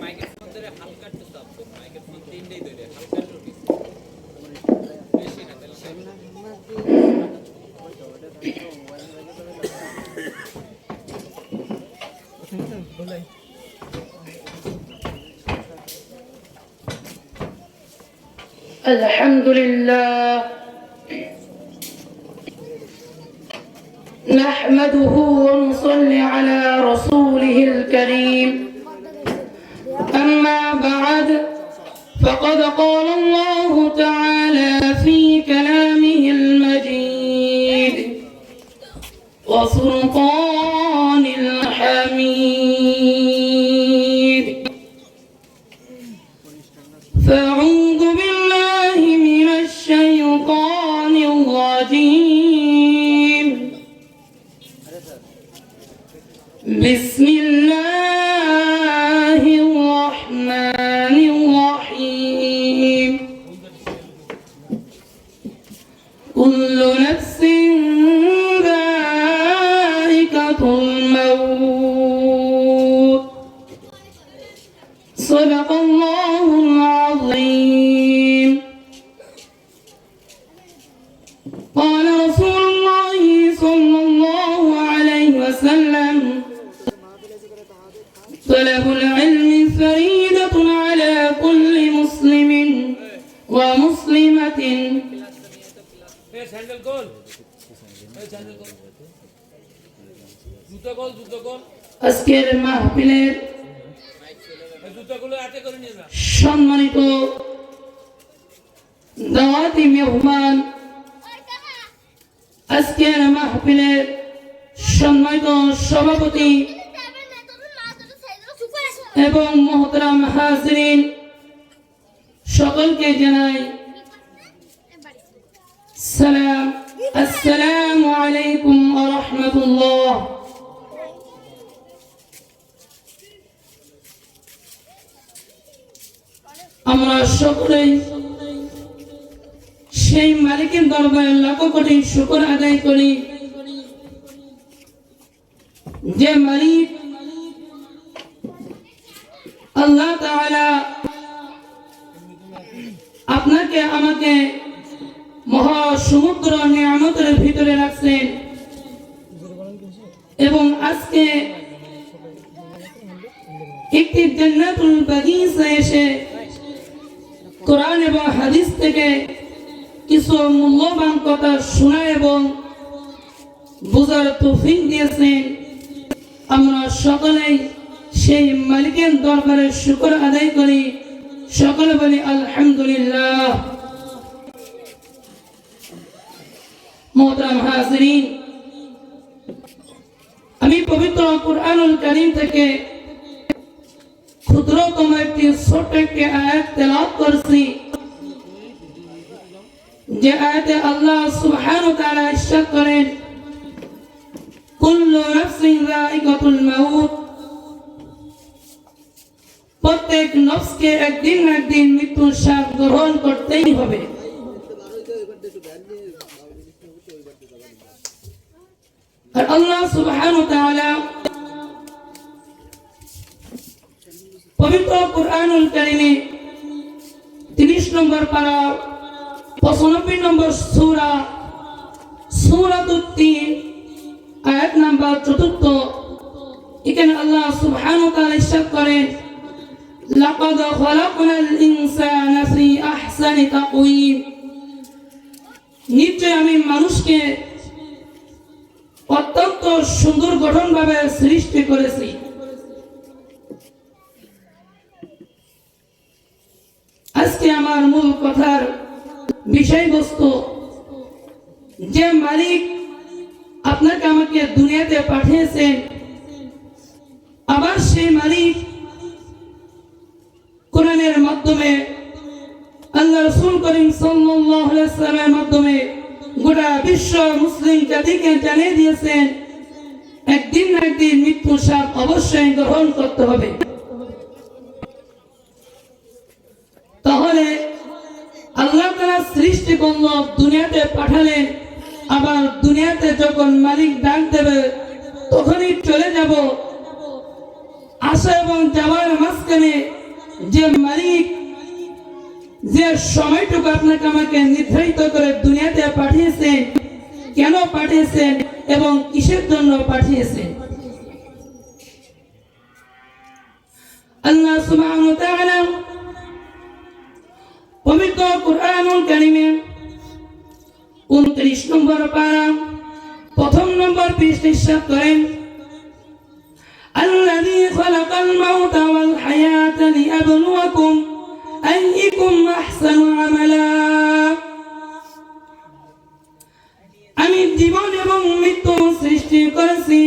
মাইকের ফোন ধরে হালকা একটু চাপ তো মাইকের ফোন তিনটেই ধরে হালকা একটু নিচ। বেশি না তাহলে সে- الحمد لله نحمده ونصلي على رسوله الكريم فقد قال الله تعالى في sim আজকের মাহফিলের সম্মানিত দাওয়াতি মেহমান, আজকের মাহফিলের সম্মানিত সভাপতি এবং মোহতরাম হাজরিন, সকলকে জানাই সালাম। আসসালামু আলাইকুম ওয়া রাহমাতুল্লাহ। আমরা সকলেই সেই মালিকের দরবারে লাখ কোটি শুকর আদায় করি। যে মালিক আল্লাহ তাআলা আপনাকে, আমাকে মহা সমুদ্র নিয়ামতের ভিতরে রাখছেন এবং আজকে একটি জান্নাতুল বাগিচা এসে হাদিস থেকে কিছু মূল্যবান কথা শোনা এবং বোঝার তৌফিক দিয়েছেন। আমরা সকলেই সেই মালিকের দরবারে শুকর আদায় করি। সকলে বলি, আলহামদুলিল্লাহ। মোহতারাম হাজরিন, আমি পবিত্র কুরআনুল কারীম থেকে ক্ষুদ্রতম একটি ছোট একটি আয়াত তেলাওয়াত করছি। যে আল্লাহ সুবহানাহু ওয়া তাআলা ইরশাদ করেন, কুল্লু নাফসিন যায়িকাতুল মাউত। প্রত্যেক নফসকে একদিন না একদিন মৃত্যুর স্বাদ গ্রহণ করতেই হবে। আর আল্লাহ সুবহানাহু ওয়া তাআলা পবিত্র কুরআনুল কারীমে 30 নম্বর পারা 95 নম্বর সূরা সূরাতুত তিন আয়াত নাম্বার চতুর্থ। এখানে আল্লাহ সুবহানাহু ওয়া তাআলা ইরশাদ করেন, লাকাদ খালাকনাল ইনসানা ফি আহসানি তাকওয়িম। নিশ্চয় আমি মানুষকে অত্যন্ত সুন্দর গঠন ভাবে সৃষ্টি করেছি। আজকে আমার মূল কথার বিষয়বস্তু। যে মালিক আপনাকে আমাকে দুনিয়াতে পাঠিয়েছেন আবার সেই মালিক কোরআনের মাধ্যমে, আল্লাহ রসুল করিম ওয়াসাল্লামের মাধ্যমে গোটা বিশ্ব মুসলিম জাতিকে জানিয়ে দিয়েছেন, একদিন না একদিন মৃত্যু সাপ অবশ্যই গ্রহণ করতে হবে। তাহলে আল্লাহ তারা সৃষ্টি করল দুনিয়াতে পাঠালেন। আবার দুনিয়াতে যখন মালিক ডাক দেবে, তখনই চলে যাব। আসা এবং যাওয়ার মাঝখানে যে মালিক, যে সময়টুকু আপনাকে আমাকে নির্ধারিত করে দুনিয়াতে পাঠিয়েছেন, কেন পাঠিয়েছেন এবং কিসের জন্য পাঠিয়েছেন? আল্লাহ তাআলা পবিত্র কুরআনুল কারীমে 29 নম্বর পারা প্রথম নম্বর পৃষ্ঠে ইরশাদ করেন الذي خلق الموت والحياة ليبلوكم أيكم أحسن عملا আমি জীবন এবং মৃত্যু সৃষ্টি করেছি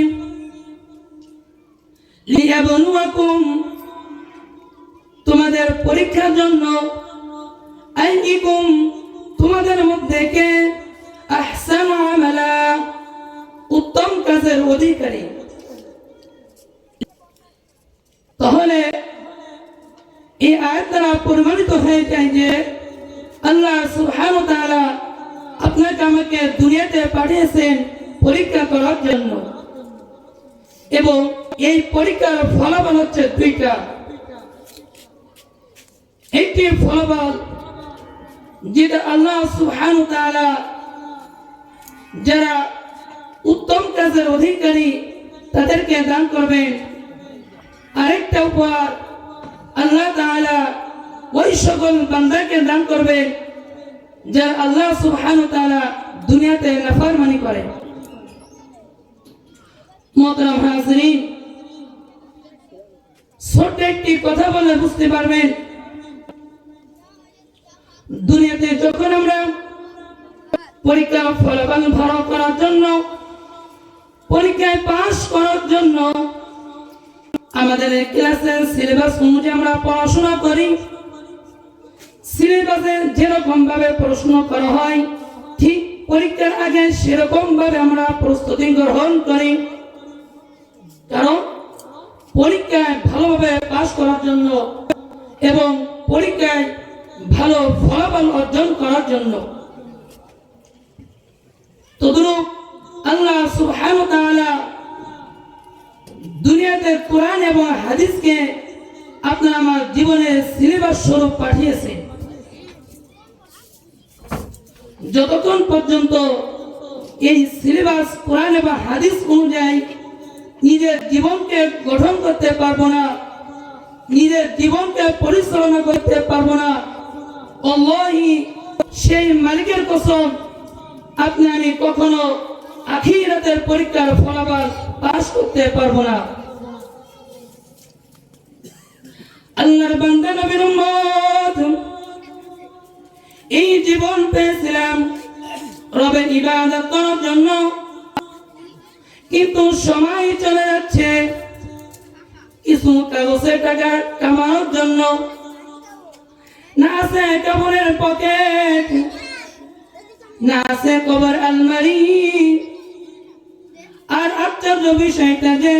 লিয়াবলুয়াকুম তোমাদের পরীক্ষার জন্য আইকিকুম তোমাদের মধ্যে কে আহসান আমালা? উত্তম কাজের অধিকারী। তাহলে এই আয়াত প্রমাণিত হয়ে যায় যে আল্লাহ সুবহানাহু ওয়া তাআলা আপনাকে আমাকে দুনিয়াতে পাঠিয়েছেন পরীক্ষা করার জন্য। এবং এই পরীক্ষার ফলাফল হচ্ছে দুইটা। একটি ফলাফল যেটা আল্লাহ সুহান তাআলা যারা উত্তম কাজের অধিকারী তাদেরকে দান করবেন। আরেকটা উপহার আল্লাহ তাআলা ওই সকল বান্দাকে দান করবেন যা আল্লাহ ওয়া তাআলা দুনিয়াতে নাফরমানি করে। মোহতারাম হাজরিন, ছোট্ট একটি কথা বলে বুঝতে পারবেন দুনিয়াতে যখন আমরা পরীক্ষা ফলাফল ভালো করার জন্য, পরীক্ষায় পাশ করার জন্য, আমাদের ক্লাসের সিলেবাস অনুযায়ী আমরা পড়াশোনা করি। সিলেবাসে যেরকম ভাবে প্রশ্ন করা হয়, ঠিক পরীক্ষার আগে সেরকম ভাবে আমরা প্রস্তুতি গ্রহণ করি। কারণ পরীক্ষায় ভালোভাবে পাশ করার জন্য এবং পরীক্ষায় ভালো ফলাফল অর্জন করার জন্য। তদরূপ আল্লাহ দুনিয়াতে কোরআন এবং হাদিসকে আপনার আমার সিলেবাস স্বরূপ পাঠিয়েছে। যতক্ষণ পর্যন্ত এই সিলেবাস কোরআন এবং হাদিস অনুযায়ী নিজের জীবনকে গঠন করতে পারব না, নিজের জীবনকে পরিচালনা করতে পারব না অল্লাহি সেই মালিকের কসম, আপনি আমি কখনো আখিরাতের পরীক্ষার ফলাফল পাশ করতে পারব না। আল্লাহর বান্দা নবীর উম্মত, এই জীবন পেয়েছিলাম রবের ইবাদত করার জন্য। কিন্তু সময় চলে যাচ্ছে, কিছু কাগজে টাকা কামানোর জন্য। না আছে কাপড়ের পকেট না আছে কবর আলমারি। আর আশ্চর্য বিষয়টা যে,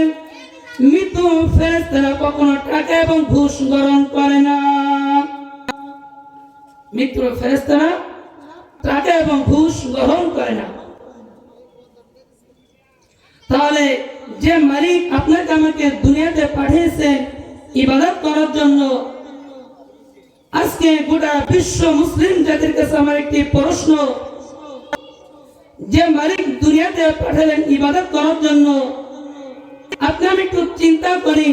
মৃত্যু ফেরেস্তারা কখনো টাকা এবং ঘুষ গ্রহণ করে না। মৃত্যুর ফেরেস্তারা টাকা এবং ঘুষ গ্রহণ করে না। তাহলে যে মালিক আপনাকে আমাকে দুনিয়াতে পাঠিয়েছেন ইবাদত করার জন্য আজকে গোটা বিশ্ব মুসলিম জাতির কাছে আমার একটি প্রশ্ন। যে মালিক দুনিয়াতে পাঠালেন ইবাদত করার জন্য, আপনি আমি একটু চিন্তা করি।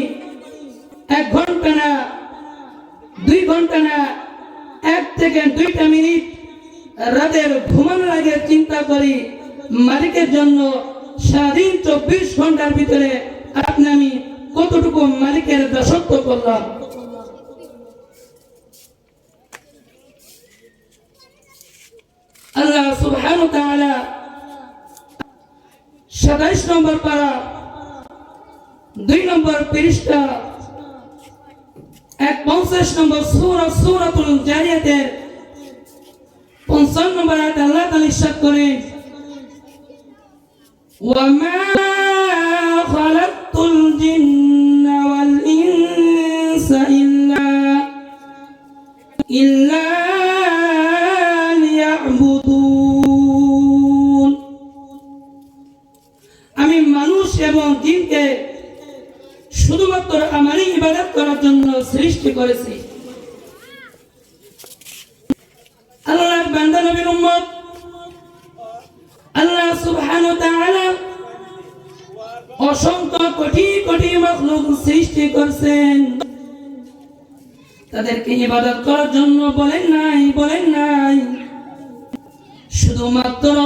এক ঘণ্টা না, দুই ঘণ্টা না, এক থেকে দুইটা মিনিট রাতের ঘুমানোর আগে চিন্তা করি মালিকের জন্য সারাদিন চব্বিশ ঘণ্টার ভিতরে আপনি আমি কতটুকু মালিকের দাসত্ব করলাম আল্লাহ সুবহানাহু ওয়া তাআলা 27 নম্বর পাড়া, দুই নম্বর পৃষ্ঠা এক পঞ্চাশ নম্বর সৌরা সৌরতুল জারিয়াতের পঞ্চান্ন নম্বর আয়াত আল্লাহ তাআলা ইরশাদ করে ওয়া মা খালাকতুল জিন্না ওয়াল ইনসা ইল্লা ইবাদত করার জন্য সৃষ্টি করেছে। বান্দা নবীর উম্মত। আল্লাহ তাআলা অসংখ্য কোটি কোটি মাখলুক সৃষ্টি করছেন। তাদেরকে ইবাদত করার জন্য বলেন নাই বলেন নাই। শুধুমাত্র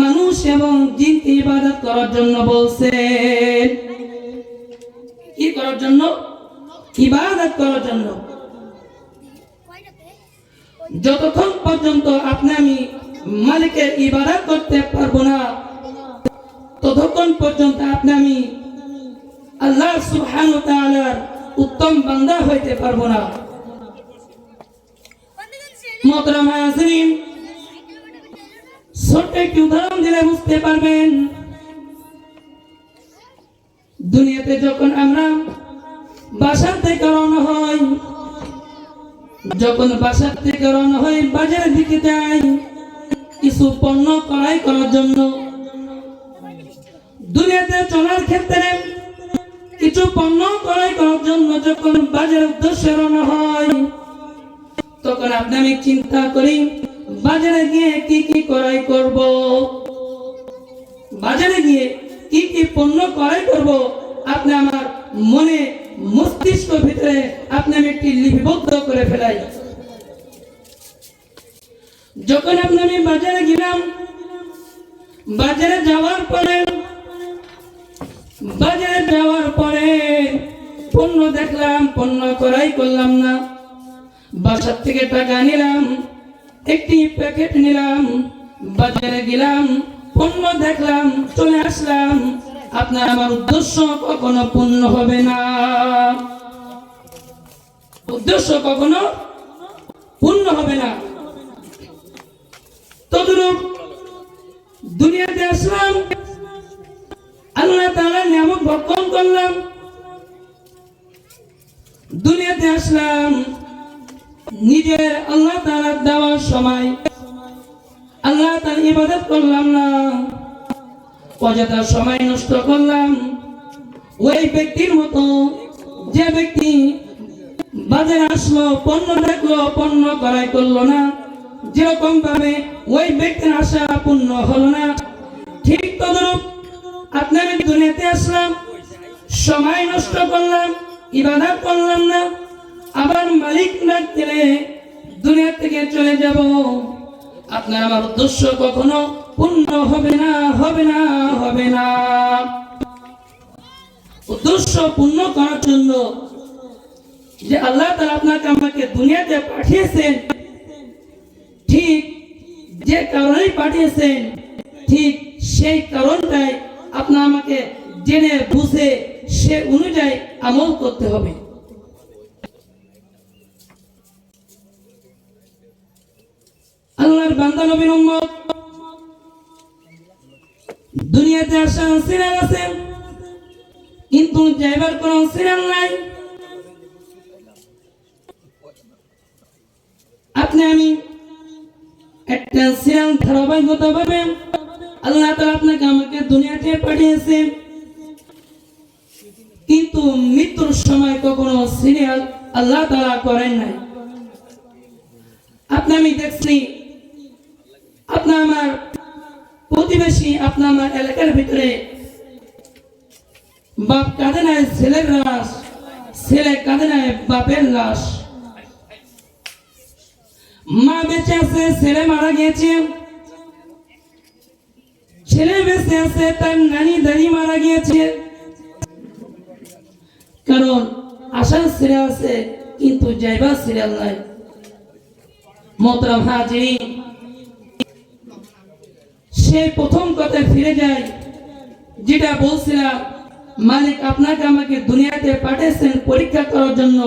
মানুষ এবং জিনকে ইবাদত করার জন্য বলছেন। কি করার জন্য, ইবাদত করার জন্য। যতক্ষণ পর্যন্ত আপনি আমি মালিকের ইবাদত করতে পারব না, ততক্ষণ পর্যন্ত আপনি আমি আল্লাহ তাআলার উত্তম বান্দা হইতে পারব না। মোহতরম হাজরিন, ছোট্ট একটি উদাহরণ দিলে বুঝতে পারবেন দুনিয়াতে যখন আমরা বাসা থেকে রওনা হই, যখন বাসা থেকে রওনা হই, বাজারের দিকে যাই, কিছু পণ্য ক্রয় করার জন্য দুনিয়াতে চলার ক্ষেত্রে কিছু পণ্য ক্রয় করার জন্য যখন বাজারের উদ্দেশ্যে রওনা হয় তখন আপনি আমি চিন্তা করি, বাজারে গিয়ে কি কি ক্রয় করব? বাজারে গিয়ে কি কি পণ্য ক্রয় করব, আপনি আমার মনে মস্তিষ্ক ভিতরে আপনি আমি একটি লিপিবদ্ধ করে ফেলাই। যখন আপনি আমি বাজারে গেলাম, বাজারে যাওয়ার পরে, বাজারে যাওয়ার পরে পণ্য দেখলাম, পণ্য করাই করলাম না। বাসার থেকে টাকা নিলাম, একটি প্যাকেট নিলাম, বাজারে গেলাম পণ্য দেখলাম, চলে আসলাম। আপনার আমার উদ্দেশ্য কখনো পূর্ণ হবে না। উদ্দেশ্য কখনো পূর্ণ হবে না। তদরূপ দুনিয়াতে আসলাম, আল্লাহ তাআলা নিয়ামত ভক্ষণ করলাম। দুনিয়াতে আসলাম, নিজের আল্লাহ তাআলা দেওয়ার সময় আল্লাহ তার ইবাদত করলাম না। অযথা সময় নষ্ট করলাম। ওই ব্যক্তির মতো যে ব্যক্তি বাজারে আসলো, পণ্য দেখল, পণ্য ক্রয় করল না, যেরকম ভাবে ওই ব্যক্তির আশা পূর্ণ হলো না, ঠিক তদরূপ আপনার দুনিয়াতে আসলাম, সময় নষ্ট করলাম, ইবাদত করলাম না, আবার মালিক না দিলে দুনিয়া থেকে চলে যাব। আপনার আমার উদ্দেশ্য কখনো পূর্ণ হবে না হবে না হবে না। উদ্দেশ্য পূর্ণ করার জন্য যে আল্লাহ তাআলা আপনাকে আমাকে দুনিয়াতে পাঠিয়েছেন, ঠিক যে কারণেই পাঠিয়েছেন, ঠিক সেই কারণটাই আপনার আমাকে জেনে, বুঝে সে অনুযায়ী আমল করতে হবে আল্লাহর বান্দা নবীর উম্মত দুনিয়াতে আসা সিরিয়াল আছে, কিন্তু যাইবার কোন সিরিয়াল নাই। আপনি আমি একটা সিরিয়াল ধারাবাহিকতা ভাবে আল্লাহ তাআলা আপনাকে আমাকে দুনিয়াতে পাঠিয়েছে। কিন্তু মৃত্যুর সময় কখনো সিরিয়াল আল্লাহ তাআলা করেন নাই। আপনি আমি দেখছি আমার প্রতিবেশী আপনার আমার এলাকার ভিতরে বাপ কাঁদে নাই, ছেলের লাশ। ছেলে কাঁদে নাই, বাপের লাশ। মা বেঁচে আছে, ছেলে মারা গিয়েছে। ছেলে বেঁচে আছে, তার নানি দানি মারা গিয়েছে। কারণ আসার সিরিয়াল আছে, কিন্তু যাইবার সিরিয়াল নাই। মোহতরম হাজির সে প্রথম কথায় ফিরে যায়, যেটা বলছিলাম, মালিক আপনাকে আমাকে দুনিয়াতে পাঠিয়েছেন পরীক্ষা করার জন্য।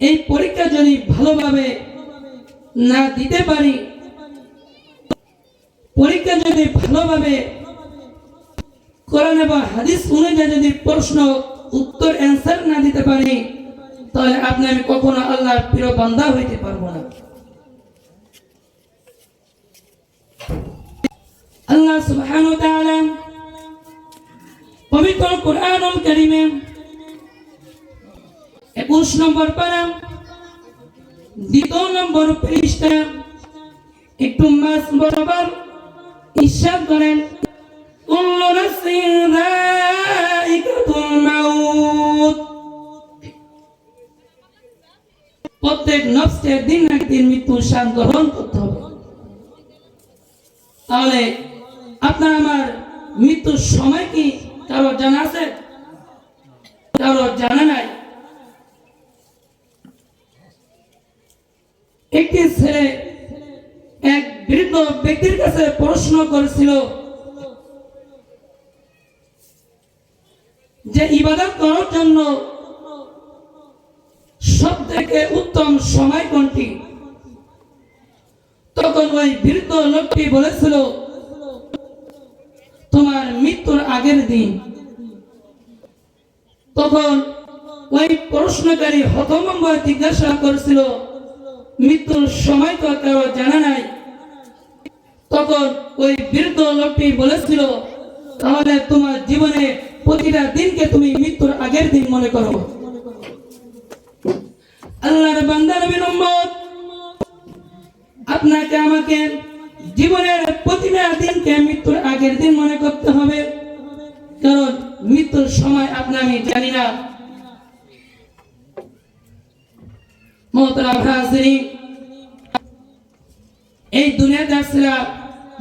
এই পরীক্ষা যদি ভালোভাবে না দিতে পারি, পরীক্ষা যদি ভালোভাবে কোরআন এবং হাদিস অনুযায়ী যদি প্রশ্ন, উত্তর অ্যান্সার না দিতে পারি, তাহলে আপনি আমি কখনো আল্লাহর প্রিয় বান্দা হইতে পারব না। আল্লাহ তাআলা পবিত্র কোরআনুল কারীমে একুশ নম্বর পারা, দ্বিতীয় নম্বর পৃষ্ঠা একটু মাস বরাবর ইশাদ করেন, কুল্লু নাফসিন যায়িকাতুল মাউত। প্রত্যেক নফসের দিন একদিন মৃত্যু স্বাদ গ্রহণ করতে হবে। তাহলে আপনার আমার মৃত্যুর সময় কি কারও জানা আছে? কারও জানা নাই? একটি ছেলে এক বৃদ্ধ ব্যক্তির কাছে প্রশ্ন করেছিল যে ইবাদত করার জন্য সব থেকে উত্তম সময় কোনটি? তখন ওই বৃদ্ধ লোকটি বলেছিল তোমার মৃত্যুর আগের দিন। তখন ওই প্রশ্নকারী হতভম্ব জিজ্ঞাসা করেছিল, মৃত্যুর সময় তো কারও জানা নাই? তখন ওই বৃদ্ধ লোকটি বলেছিল, তাহলে তোমার জীবনে প্রতিটা দিনকে তুমি মৃত্যুর আগের দিন মনে করো। আল্লাহর বান্দার বিনম্বর আপনাকে আমাকে জীবনের প্রতিটা দিনকে মৃত্যুর আগের দিন মনে করতে হবে। কারণ মৃত্যুর সময় আপনি আমি জানি না। এই দুনিয়াতে আসছিলাম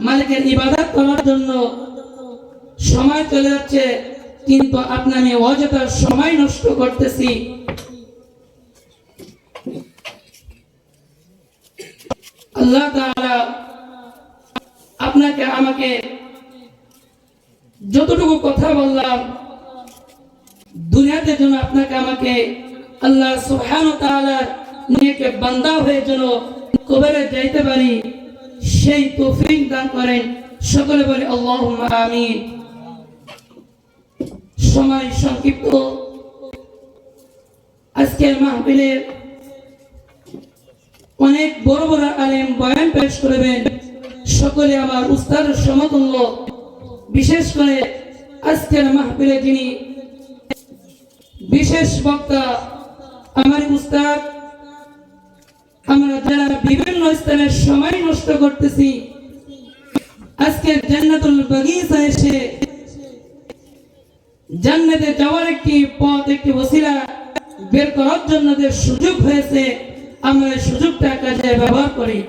মালিকের ইবাদত করার জন্য সময় চলে যাচ্ছে, কিন্তু আপনি আমি অযথা সময় নষ্ট করতেছি। আল্লাহ তাআলা আপনাকে, আমাকে যতটুকু কথা বললাম, দুনিয়াতে যেন আপনাকে, আমাকে আল্লাহ ওয়া বান্দা হয়ে যেন কবরে যাইতে পারি, সেই তৌফিক দান করেন। সকলে বলে, আল্লাহুম্মা আমিন। সময় সংক্ষিপ্ত। আজকের মাহফিলে অনেক বড় বড় আলেম বয়ান পেশ করবেন। সকলে আমার উস্তাদ সমতুল্য বিশেষ করে আজকের মাহফিলে যিনি বিশেষ বক্তা, আমার উস্তাদ, আমরা যারা বিভিন্ন স্থানে সময় নষ্ট করতেছি আজকে জান্নাতুল বাগিচা এসে জান্নাতে যাওয়ার একটি পথ, একটি ওসিলা বের করার জন্য যে সুযোগ হয়েছে, আমরা সুযোগটা কাজে ব্যবহার করি।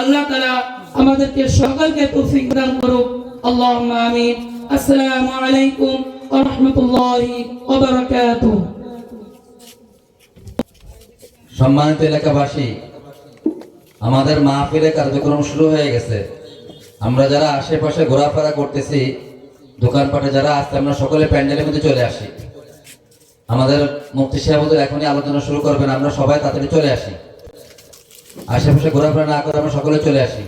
আল্লাহ তাআলা আমাদেরকে সকলকে তৌফিক দান করুক। আল্লাহুম্মা আমিন। আসসালামু আলাইকুম ওয়া রাহমাতুল্লাহি ওয়া বারাকাতুহু। সম্মানিত এলাকাবাসী, আমাদের মাহফিলে কার্যক্রম শুরু হয়ে গেছে। আমরা যারা আশেপাশে ঘোরাফেরা করতেছি, দোকানপাটে যারা আসছে আমরা সকলে প্যান্ডেলের মধ্যে চলে আসি। আমাদের মুক্তি সাহেবদের এখনই আলোচনা শুরু করবেন, আমরা সবাই তাড়াতাড়ি চলে আসি। আশেপাশে ঘোরাফেরা না করে আমরা সকলে চলে আসি।